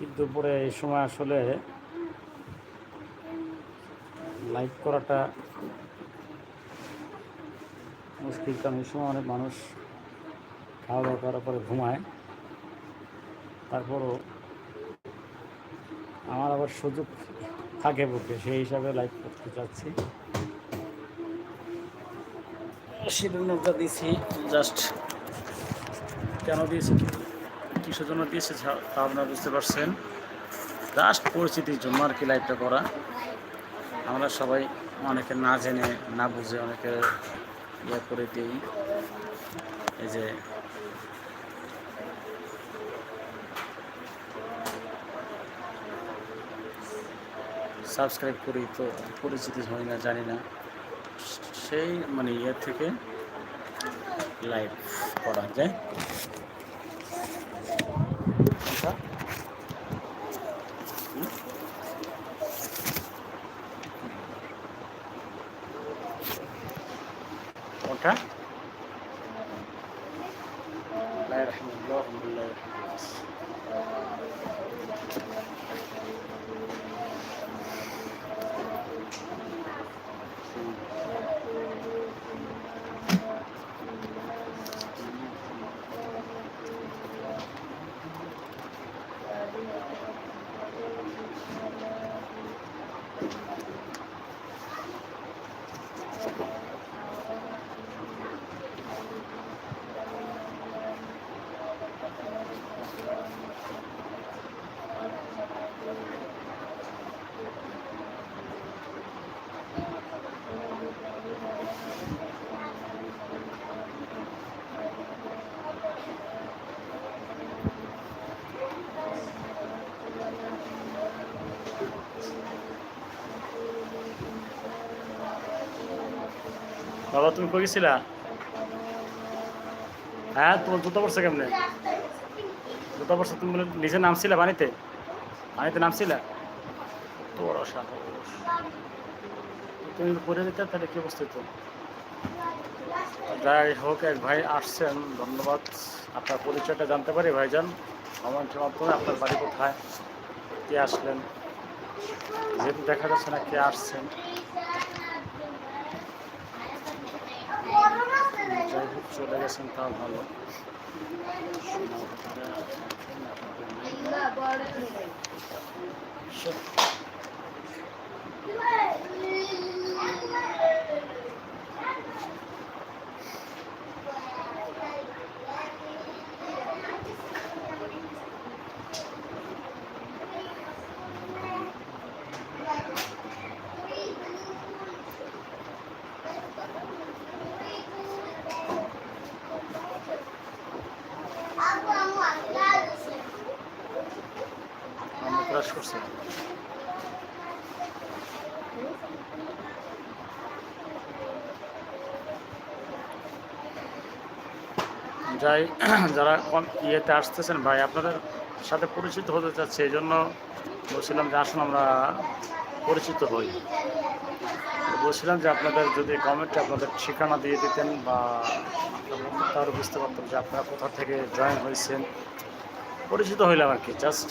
ঠিক দুপুরে এই সময় আসলে লাইভ করাটা মুশকিল, কারণ এই সময় অনেক মানুষ খাওয়া দাওয়া করার পরে ঘুমায়। তারপরও আমার আবার সুযোগ থাকে বুকে, সেই হিসাবে লাইভ করতে চাচ্ছি। দিয়েছি, জাস্ট কেন দিয়েছি কিসের জন্য দিয়েছি তা- আপনারা বুঝতে পারছেন। জাস্ট পরিচিতির জন্য আর কি লাইভটা করা। আমরা সবাই অনেকে না জেনে, না বুঝে অনেকে ইয়ে করে দিই। এই যে সাবস্ক্রাইব করি তো, পরিচিতি হয় না, জানি না। সেই মানে ইয়ে থেকে লাইভ করা যায় তুমি কই গেছিলা? হ্যাঁ তোমার জুতো পড়ছে কেমনে? জুতো পড়ছে তুমি বলে নিজে নামছিলা পানিতে? পানিতে নামছিলা? তো বড় সাহস। তুমি পড়ে দিতে তাহলে কি অবস্থা হতো যাই হোক, এক ভাই আসছেন, ধন্যবাদ। আপনার পরিচয়টা জানতে পারি, ভাইজান? কমেন্টের মাধ্যমে আপনার বাড়ি কোথায়? কে আসলেন? যেহেতু দেখা যাচ্ছে না কে আসছেন যাই হোক চলে গেছেন তা ভালো। আমরা ক্রাশ করছি যাই, যারা ইয়েতে আসতেছেন, ভাই, আপনাদের সাথে পরিচিত হতে চাচ্ছে, এই জন্য বলছিলাম যে আসুন, আমরা পরিচিত হই। বলছিলাম যে আপনাদের যদি কমেন্টে আপনাদের ঠিকানা দিয়ে দিতেন বা আরও বুঝতে পারতাম যে আপনারা কোথা থেকে জয়েন হয়েছেন। পরিচিত হইলাম আর কি জাস্ট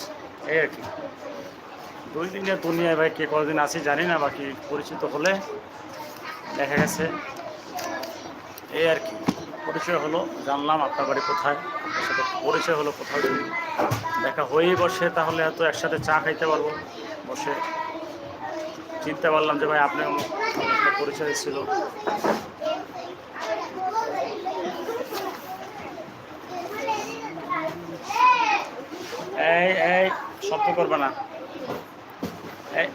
এই আর কি। দুই দিনের দুনিয়ায়, ভাই, কে কতদিন আছি জানি না, বাকি পরিচিত হলে দেখা গেছে। এই আর কি। পরিচয় হলো, জানলাম আপনার বাড়ি কোথায়, আপনার সাথে পরিচয় হলো কোথাও যদি দেখা হয়েই বসে, তাহলে হয়তো একসাথে চা খাইতে পারব। বসে চিনতে পারলাম যে ভাই আপনি একটা পরিচয় ছিল। এই এই, শব্দ করবে না। এই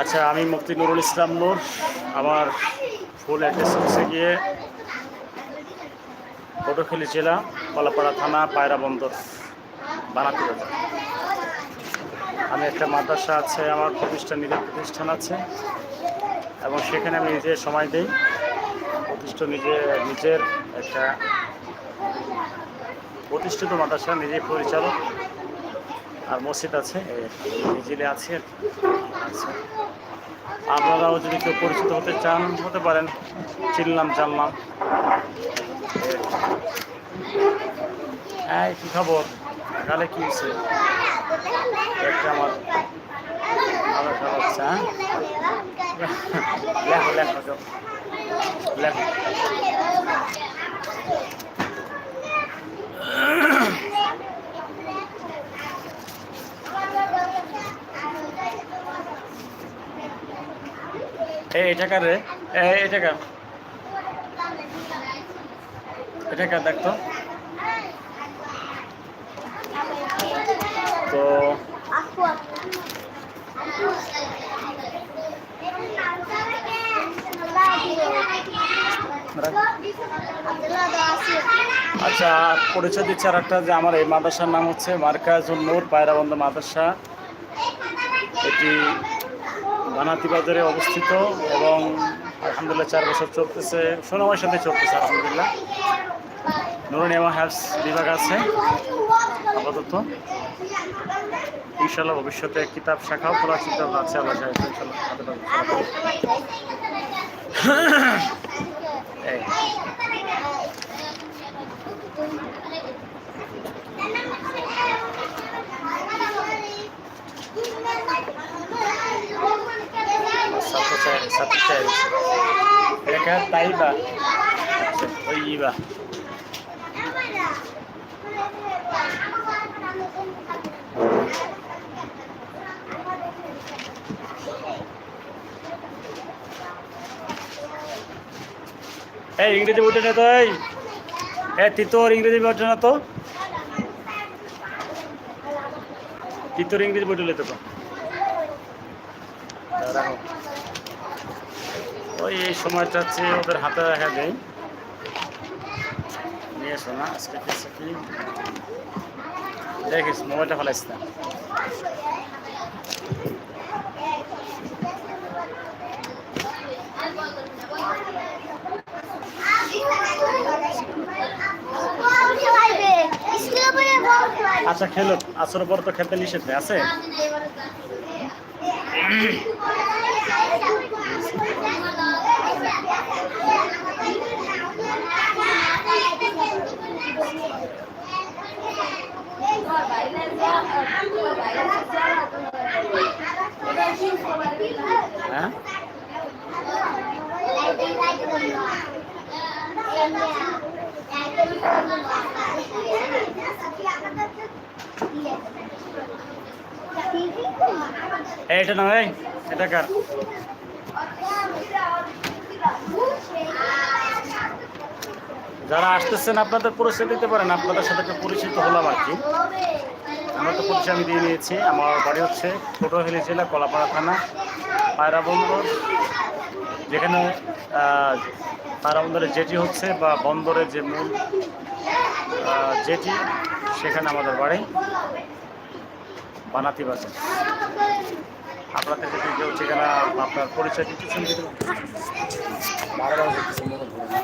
আচ্ছা আমি মুক্তি নুরুল ইসলাম নূর, আমার ফুল অ্যাড্রেস হচ্ছে গিয়ে পটুয়াখালী জেলা কলাপাড়া থানা, পায়রা বন্দর বানাতে আমি একটা মাদ্রাসা আছে, আমার প্রতিষ্ঠান, নিজের প্রতিষ্ঠান আছে, এবং সেখানে আমি নিজে সময় দিই। প্রতিষ্ঠান নিজে, নিজের একটা প্রতিষ্ঠিত মাদ্রাসা, নিজেই পরিচালক। আর মসজিদ আছে ইজিলে আছে আচ্ছা। আপনারাও যদি কেউ পরিচিত হতে চান, হতে পারেন। চিনলাম জানলাম হ্যাঁ কী খবর? গালে কি হয়েছে? একটা আমার ভালো হচ্ছে হ্যাঁ? লেখো লেখো। লেখো। এই, এটা রে? এটা কার? এটা কার দেখতো? তো আচ্ছা পরিচয় দিচ্ছে আর একটা যে আমার এই মাদ্রাসার নাম হচ্ছে মার্কাজুল নূর পায়রাবন্ধ মাদ্রাসা। এটি বানাতি বাজারে অবস্থিত এবং আলহামদুলিল্লাহ চার বছর চলতেছে সুনামের সাথে চলতেছে, আলহামদুলিল্লাহ। নুরনিয়ামা হেলথ বিভাগ আছে, আপাতত। ইনশাল্লাহ ভবিষ্যতে কিতাব শাখাও খোলার চিন্তা আছে, আল্লাহ চাই এটা তাইবা ওইবা এই ইংরেজি বইটা নে তো, এই। এ, তিতোর ইংরেজি বইটা না তো। তিতোর ইংরেজি বইটা লেতে তো রাখো ওই এই সময়টা হচ্ছে ওদের হাতে রাখা দেয় নিয়ে এসো না আজকে কিছু কি? দেখিস মোবাইলটা ফেলাইস না। আচ্ছা খেলো। আসর পর তো খেলতে নিষেধ আছে হ্যাঁ এই, এটা না এই এটা কার? যারা আসতেছেন, আপনাদের পরিচয় দিতে পারেন। আপনাদের সাথে পরিচিত হলাম আর কি। আমরা তো পরিচয় আমি দিয়ে নিয়েছি। আমার বাড়ি হচ্ছে পটুয়াখালী জেলা, কলাপাড়া থানা, পায়রা বন্দর। যেখানে পায়রা বন্দরের জেটি হচ্ছে বা বন্দরের যে মূল জেটি, সেখানে আমাদের বাড়ি, বানাতি বাজার। আপনাদের যদি কেউ ঠিকানা আপনার পরিচয় বলতেছেন মনে ধরে না।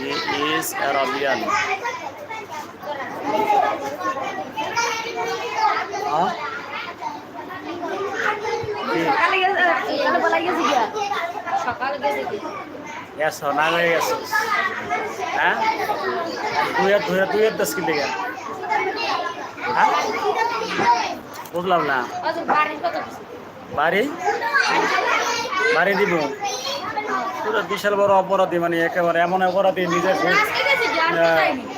He is Arabian. হ্যাঁ? কি? সকালে গেছে সকালে বলা গেছে গিয়া সকালে গেছে কি গেছো না হয়ে গেছো হ্যাঁ দুই হাত দুই হাত দুই হাত দশ কিলো গা হ্যাঁ বুঝলাম না কিছু বাড়ি বাড়ি দিব পুরো বিশাল বড় অপরাধী মানে একেবারে এমন অপরাধী নিজের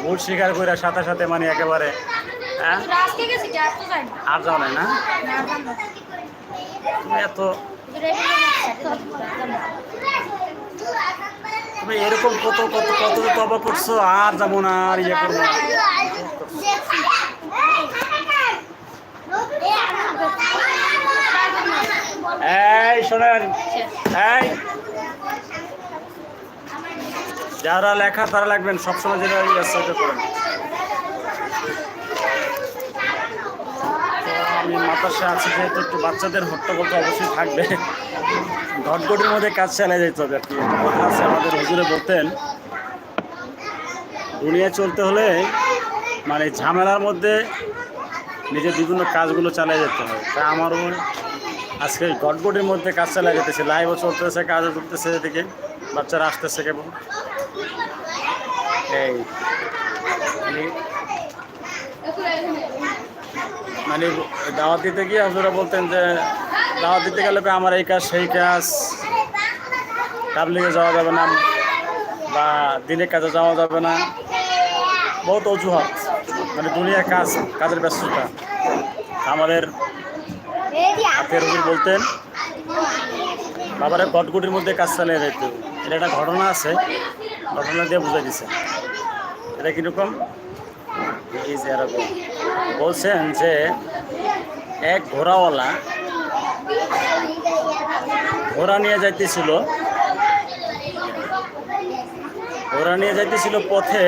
ভুল স্বীকার করে সাথে সাথে মানে একেবারে হ্যাঁ আর যাও নাই না এত তুমি এরকম কত কত কত তবা করছ আর যাব না আর ইয়ে করব না এই, শোনেন। এই। যারা লেখা, তারা লাগবেন সবসময় যেটা ইয়েটা করেন তো আমি মাতাসে আছি, যেহেতু একটু বাচ্চাদের হট্টগোল তো অবশ্যই থাকবে। ঘটঘটির মধ্যে কাজ চালিয়ে যেতে হবে আর কি। আছে আমাদের হুজুরে বলতেন, দুনিয়া চলতে হলে মানে ঝামেলার মধ্যে নিজের বিভিন্ন কাজগুলো চালিয়ে যেতে হবে। তা আমারও আজকে গটগটির মধ্যে কাজ চালিয়ে যেতেছে লাইভও চলতেছে, কাজও চলতেছে এদিকে। বাচ্চারা আসতেছে কেবল এই। মানে মানে দাওয়াত দিতে গিয়ে হুজুরা বলতেন যে, দাওয়াত দিতে গেলে আমার এই কাজ, সেই কাজ। তাবলিগে যাওয়া যাবে না? বা দিনের কাজে যাওয়া যাবে না? বহুত অজুহাত। মানে দুনিয়ার কাজ, কাজের ব্যস্ততা। আমাদের হুজুর বলতেন, বাবারা গটগুটির মধ্যে কাজ চালিয়ে যেত এটা একটা ঘটনা আছে, ঘটনা দিয়ে বুঝাই দিছে। এটা কীরকম? এই যে এরকম। বলছেন যে, এক ঘোড়াওয়ালা ঘোড়া নিয়ে যাইতেছিল, ঘোড়া নিয়ে যাইতেছিল পথে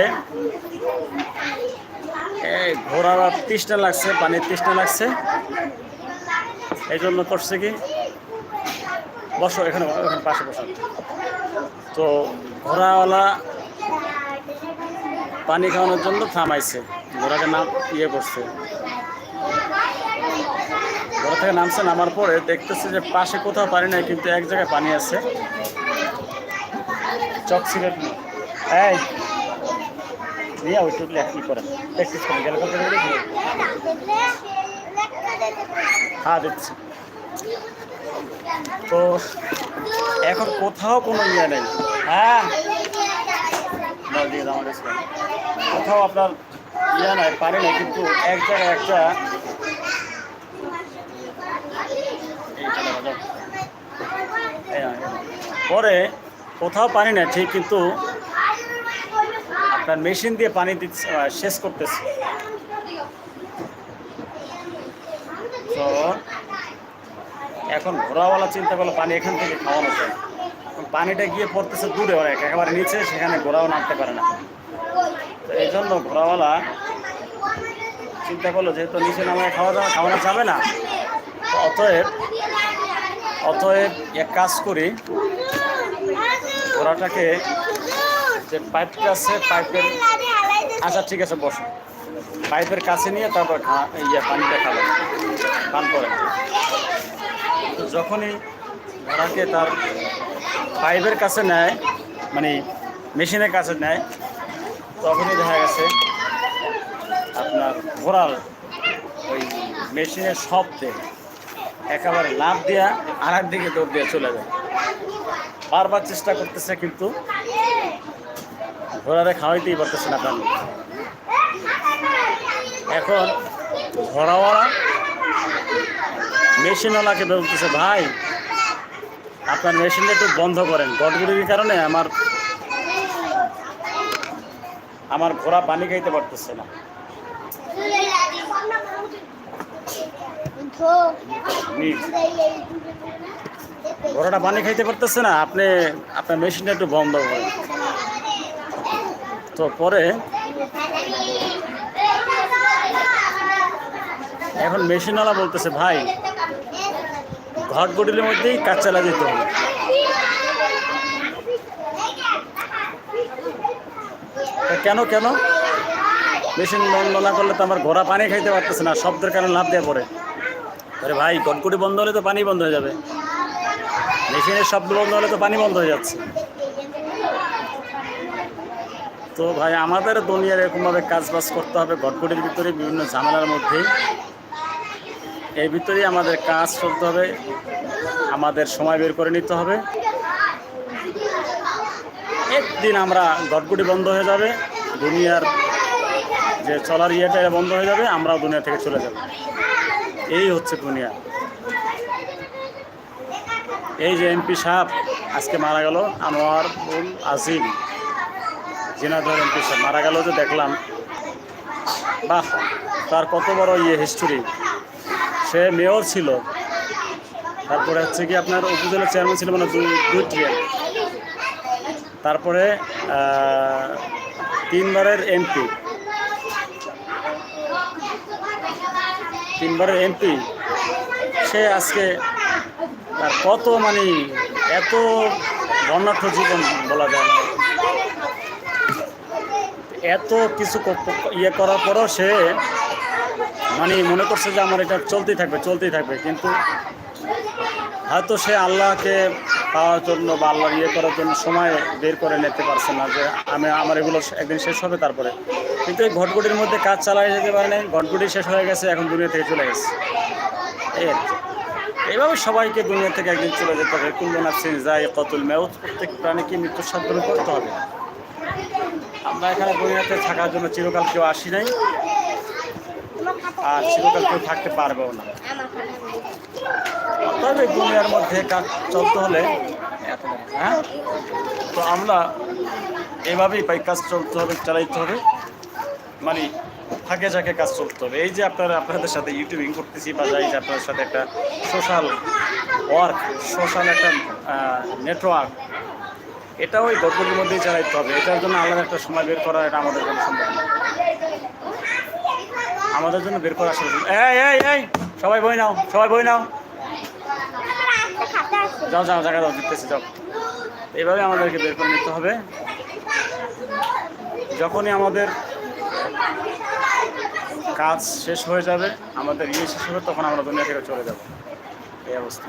ঘোড়ার তৃষ্ণা লাগছে, পানির তৃষ্ণা লাগছে। এই জন্য করছে কি? বসো, এখানে এখানে পাশে বসো। তো ঘোড়াওয়ালা পানি খাওয়ানোর জন্য থামাইছে। ঘোড়াকে নাম ইয়ে করছে। ঘোড়া থেকে নামছে, নামার পরে দেখতেছে যে পাশে কোথাও পানি নাই, কিন্তু এক জায়গায় পানি আছে। চক সিলেট। এই, নিয়ে ওই কি করেন প্র্যাকটিস করেন গেলে হ্যাঁ দিচ্ছি। তো এখন কোথাও কোনো ইয়ে নেই হ্যাঁ। কোথাও আপনার ইয়ে নাই, পানি নাই, কিন্তু এক জায়গায় একটা। পরে কোথাও পানি নাই, ঠিক কিন্তু আপনার মেশিন দিয়ে পানি দিচ্ছে শেষ করতেছে তো এখন ঘোড়াওয়ালা চিন্তা করল পানি এখান থেকে খাওয়ানো যায়। পানিটা গিয়ে পড়তেছে দূরে অনেক, একেবারে নিচে, সেখানে ঘোড়াও নামতে পারে না। তো এই জন্য ঘোড়াওয়ালা চিন্তা করল যেহেতু নিচে নামে খাওয়া দাওয়া, খাওয়ানো যাবে না অতএব অতএব এক কাজ করি, ঘোড়াটাকে যে পাইপটা আছে, পাইপের আচ্ছা ঠিক আছে, বসো। পাইপের কাছে নিয়ে তারপর ইয়ে পানিটা খাবে, পান করে। তো যখনই ঘোড়াকে তার পাইপের কাছে নেয় মানে মেশিনের কাছে নেয়, তখনই দেখা গেছে আপনার ঘোড়ার ওই মেশিনের শব্দে একেবারে লাভ দেওয়া আর দিকে দৌড় দিয়ে চলে যায়। বারবার চেষ্টা করতেছে কিন্তু ঘোড়ারে খাওয়াইতেই পারতেছে না পানি এখন ঘোড়াওয়ালা মেশিনওয়ালাকে বলতেছে, ভাই, আপনার মেশিনটা একটু বন্ধ করেন। গটগুড়ির কারণে আমার আমার ঘোড়া পানি খাইতে পারতেছে না। ঘোড়াটা পানি খাইতে পারতেছে না, আপনি, আপনার মেশিনটা একটু বন্ধ করেন। তো পরে এখন মেশিনওয়ালা বলতেছে, ভাই ঘট গডিলের মধ্যেই কাজ চালা যেতে। হবে কেন কেন? মেশিন বন্ধ না করলে তো আমার ঘোড়া পানি খাইতে পারতেছে না, শব্দের কারণে লাভ দেওয়া পড়ে। আরে ভাই গটগুটি বন্ধ হলে তো পানি বন্ধ হয়ে যাবে। মেশিনের শব্দ বন্ধ হলে তো পানি বন্ধ হয়ে যাচ্ছে। তো ভাই, আমাদের দুনিয়ার এরকমভাবে কাজ বাজ করতে হবে গটগুটির ভিতরে বিভিন্ন ঝামেলার মধ্যে এর ভিতরেই আমাদের কাজ চলতে হবে। আমাদের সময় বের করে নিতে হবে। একদিন আমরা গটগুটি বন্ধ হয়ে যাবে। দুনিয়ার যে চলার ইয়েটা বন্ধ হয়ে যাবে, আমরাও দুনিয়া থেকে চলে যাব। এই হচ্ছে দুনিয়া। এই যে এমপি সাহেব আজকে মারা গেল, আনোয়ার উল আজিম। জিনাদর এমপি সাহেব। মারা গেল যে দেখলাম। বাহ, তার কত বড় ইয়ে হিস্টোরি সে মেয়র ছিল। তারপরে হচ্ছে কি আপনার উপজেলা চেয়ারম্যান ছিল মানে দুই দুই তারপরে তিনবারের এমপি। তিনবারের এমপি। সে আজকে কত মানে এত বর্ণাঢ্য জীবন বলা যায়। এত কিছু ইয়ে করার পরও সে মানে মনে করছে যে আমার এটা চলতেই থাকবে চলতেই থাকবে। কিন্তু হয়তো সে আল্লাহকে পাওয়ার জন্য বা আল্লাহ ইয়ে করার জন্য সময় বের করে নিতে পারছে না যে আমি, আমার এগুলো একদিন শেষ হবে তারপরে। কিন্তু এই ঘটগুটির মধ্যে কাজ চালাই যেতে পারে নাই ঘটগুটি শেষ হয়ে গেছে, এখন দুনিয়া থেকে চলে গেছে। এই আর। এইভাবে সবাইকে দুনিয়া থেকে একদিন চলে যেতে হবে। কুল্লু নাফসিন যাই কতুল মেউত, প্রত্যেক প্রাণীকে মৃত্যুর সাধন করতে হবে? আমরা এখানে দুনিয়াতে থাকার জন্য চিরকাল কেউ আসি নাই। আর চিরকাল কেউ থাকতে পারবেও না। তবে দুনিয়ার মধ্যে কাজ চলতে হলে হ্যাঁ? তো আমরা এভাবেই পাই কাজ চলতে হবে চালাইতে হবে। মানে ফাঁকে যাকে কাজ চলতে হবে। এই যে আপনারা আপনাদের সাথে ইউটিউবিং করতেছি বা যাই যে আপনাদের সাথে একটা সোশ্যাল ওয়ার্ক সোশ্যাল একটা নেটওয়ার্ক এটাও ওই গল্পের মধ্যেই চালাইতে হবে। এটার জন্য আলাদা একটা সময় বের করা এটা আমাদের জন্য সম্ভব না। আমাদের জন্য বের করা আসলে। এই এই এই, সবাই বই নাও, সবাই বই নাও। যাও যাও, জায়গা দাও, জিততেছি, যাও। এইভাবে আমাদেরকে বের করে নিতে হবে। যখনই আমাদের কাজ শেষ হয়ে যাবে, আমাদের ইয়ে শেষ হবে, তখন আমরা দুনিয়া থেকে চলে যাব। এই অবস্থা।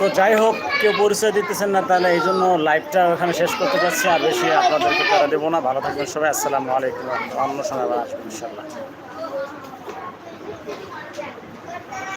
তো যাই হোক, কেউ পরিচয় দিতেছেন না তাহলে এই জন্য লাইভটা ওখানে শেষ করতে চাচ্ছি আর বেশি আপনাদেরকে তারা দেবো না। ভালো থাকবেন সবাই। আসসালামু আলাইকুম। অন্য সময় আবার আসবেন ইনশাল্লাহ